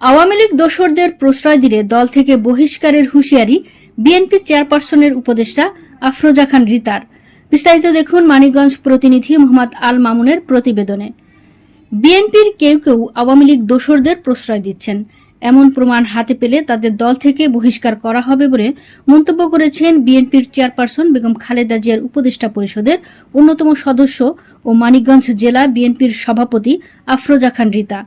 আওয়ামী লীগ দোসরদের প্রশ্রয় দিলে দল থেকে বহিষ্কারের হুঁশিয়ারি বিএনপি চেয়ারপারসনের উপদেষ্টা আফরোজা খান রিতার। বিস্তারিত দেখুন মানিকগঞ্জ প্রতিনিধি মোহাম্মদ আল মামুনের প্রতিবেদনে। বিএনপির কেউ কেউ আওয়ামী লীগ দোসরদের প্রশ্রয় দিচ্ছেন। এমন প্রমাণ হাতে পেলে তাদের দল থেকে বহিষ্কার করা হবে বলে মন্তব্য করেছেন বিএনপির চেয়ারপারসন বেগম খালেদা জিয়ার উপদেষ্টা পরিষদের অন্যতম সদস্য ও মানিকগঞ্জ জেলা বিএনপির সভাপতি আফরোজা খান রিতা।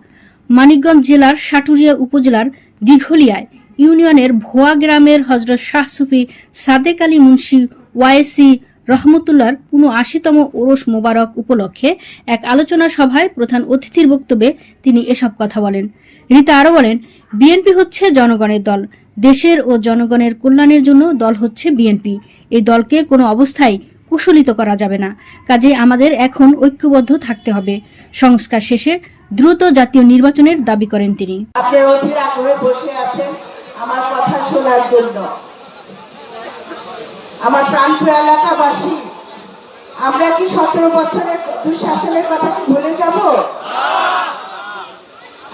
মানিকগঞ্জ জেলার সাটুরিয়া উপজেলার দিঘলিয়ায় ইউনিয়নের ভোয়া গ্রামের হজরত শাহ সুফি সাদেক আলী মুন্সি ওয়াইসি রহমতুল্লার উনআশিতম ওরস মোবারক উপলক্ষে এক আলোচনা সভায় প্রধান অতিথির বক্তব্যে তিনি এসব কথা বলেন। রীতা আরও বলেন, বিএনপি হচ্ছে জনগণের দল। দেশের ও জনগণের কল্যাণের জন্য দল হচ্ছে বিএনপি। এই দলকে কোনো অবস্থায় কুশলিত করা যাবে না। কাজে আমাদের এখন ঐক্যবদ্ধ থাকতে হবে। সংস্কার শেষে দ্রুত জাতীয় নির্বাচনের দাবি করেন তিনি। আপনার বসে আছেন আমার কথা শোনার জন্য। আমার প্রাণপ্রিয় এলাকাবাসী, আমরা কি সতেরো বছরের দুঃশাসনের কথা কি ভুলে যাব?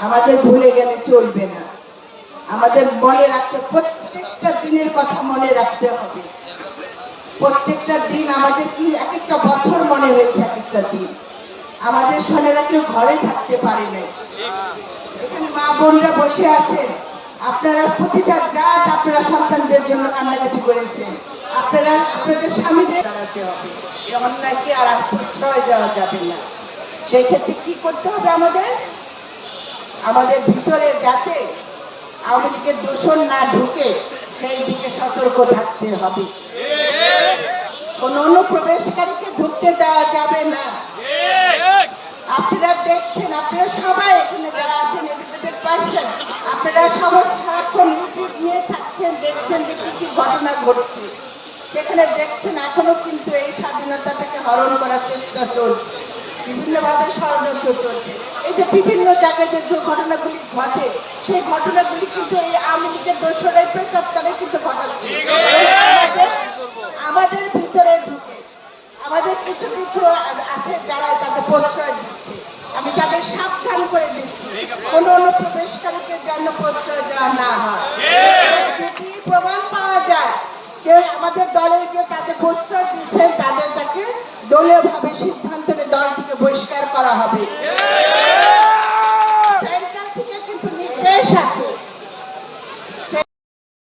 আমাদের ভুলে গেলে চলবে না। আমাদের মনে রাখতে প্রত্যেকটা দিনের কথা মনে রাখতে হবে। প্রত্যেকটা দিন আমাদের কি এক একটা বছর মনে হয়েছে এক একটা দিন। আমাদের সনেরা কেউ ঘরে থাকতে পারে নাই। এখানে মা বোনরা বসে আছেন। আপনারা প্রতিটা রাত আপনারা সন্তানদের জন্য কান্নাকাটি করেছেন। আপনারা, আপনাদের স্বামীদের দাঁড়াতে হবে। এই অন্যায়কে আর প্রশ্রয় দেওয়া যাবে না। সেই ক্ষেত্রে কি করতে হবে আমাদের? আমাদের ভিতরে যাতে আওয়ামী লীগের দূষণ না ঢুকে সেই দিকে সতর্ক থাকতে হবে। কোন অনুপ্রবেশকারীকে ঢুকতে দেওয়া যাবে না। আপনারা সবাই এখানে যারা আছেন, এডুকেটেড পার্সন, আপনারা সবাই সারাক্ষণ ইউটিউব নিয়ে থাকছেন, দেখছেন যে কি কি ঘটনা ঘটছে। সেখানে দেখছেন এখনও কিন্তু এই স্বাধীনতাটাকে হরণ করার চেষ্টা চলছে। বিভিন্নভাবে ষড়যন্ত্র চলছে। এই যে বিভিন্ন জায়গায় যে ঘটনাগুলি ঘটে, সেই ঘটনাগুলি কিন্তু এই আওয়ামী লীগের দোষরাই প্রেতাত্মারে কিন্তু ঘটাচ্ছে। আমাদের ভিতরে ঢুকে, আমাদের কিছু কিছু আছে যারা তাদের প্রশ্রয় সাবধান করে দিচ্ছি। কোন অনুপ্রবেশকারীকে যেন প্রশ্রয় দেওয়া না হয়। যদি প্রমাণ পাওয়া যায় কেউ আমাদের দলের কেউ তাদের প্রশ্রয় দিয়েছেন, তাদের তাকে দলীয়ভাবে সিদ্ধান্ত নিয়ে দল থেকে বহিষ্কার করা হবে।